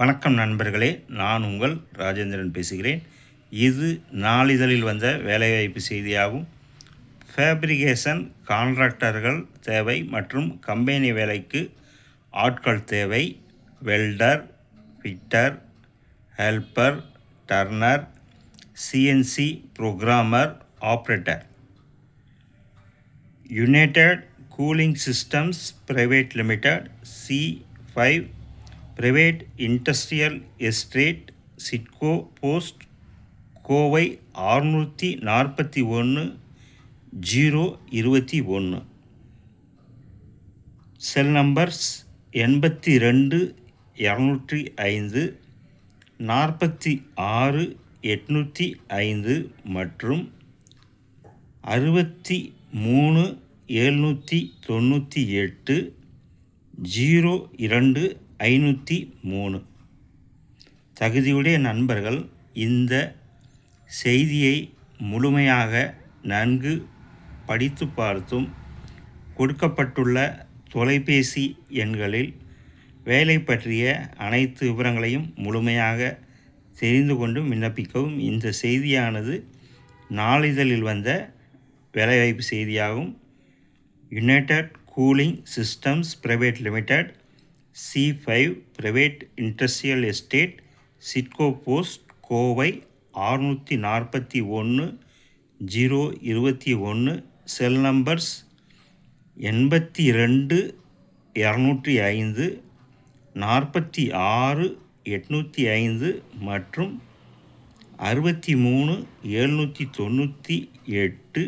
வணக்கம் நண்பர்களே நான் உங்கள் ராஜேந்திரன் பேசுகிறேன். இது நாளிதழில் வந்த வேலைவாய்ப்பு செய்தியாகும். ஃபேப்ரிகேஷன் கான்ட்ராக்டர்கள் தேவை மற்றும் கம்பெனி வேலைக்கு ஆட்கள் தேவை. Welder fitter helper turner CNC programmer operator United cooling systems private limited C five private industrial estate SIDCO post Kovai ஆறுநூற்றி நாற்பத்தி ஒன்று ஜீரோ இருபத்தி ஒன்று. செல் நம்பர்ஸ் எண்பத்தி ரெண்டு இரநூற்றி ஐந்து நாற்பத்தி ஆறு எட்நூற்றி ஐந்து மற்றும் அறுபத்தி மூணு எழுநூற்றி தொண்ணூற்றி எட்டு ஜீரோ இரண்டு ஐநூற்றி மூணு. தகுதியுடைய நண்பர்கள் இந்த செய்தியை முழுமையாக நன்கு படித்து பார்த்தும் கொடுக்கப்பட்டுள்ள தொலைபேசி எண்களில் வேலை பற்றிய அனைத்து விவரங்களையும் முழுமையாக தெரிந்து கொண்டும் விண்ணப்பிக்கவும் இந்த செய்தியானது நாளிதழில் வந்த வேலைவாய்ப்பு செய்தியாகும். United cooling systems private limited C five private industrial estate SIDCO post Kovai ஆறுநூற்றி நாற்பத்தி ஒன்று ஜீரோ இருபத்தி ஒன்று செல் நம்பர்ஸ் எண்பத்தி ரெண்டு இரநூற்றி ஐந்து நாற்பத்தி ஆறு எட்நூற்றி ஐந்து மற்றும் அறுபத்தி மூணு எழுநூற்றி தொண்ணூற்றி எட்டு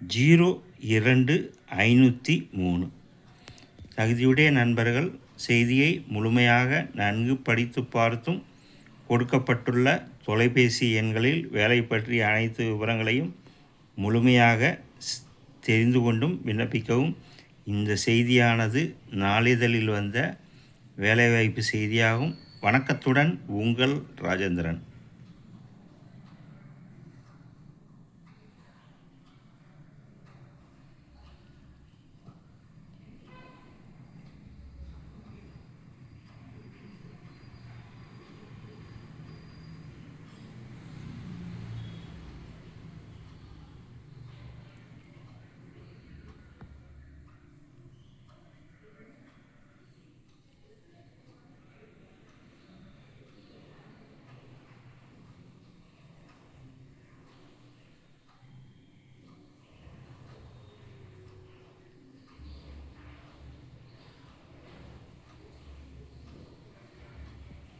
ஜீரோ இரண்டு ஐநூற்றி மூணு. தகுதியுடைய நண்பர்கள் செய்தியை முழுமையாக நன்கு படித்து பார்த்தும் கொடுக்கப்பட்டுள்ள தொலைபேசி எண்களில் வேலை பற்றிய அனைத்து விவரங்களையும் முழுமையாக தெரிந்து கொண்டும் விண்ணப்பிக்கவும். இந்த செய்தியானது நாளிதழில் வந்த வேலைவாய்ப்பு செய்தியாகும். வணக்கத்துடன் உங்கள் ராஜேந்திரன்.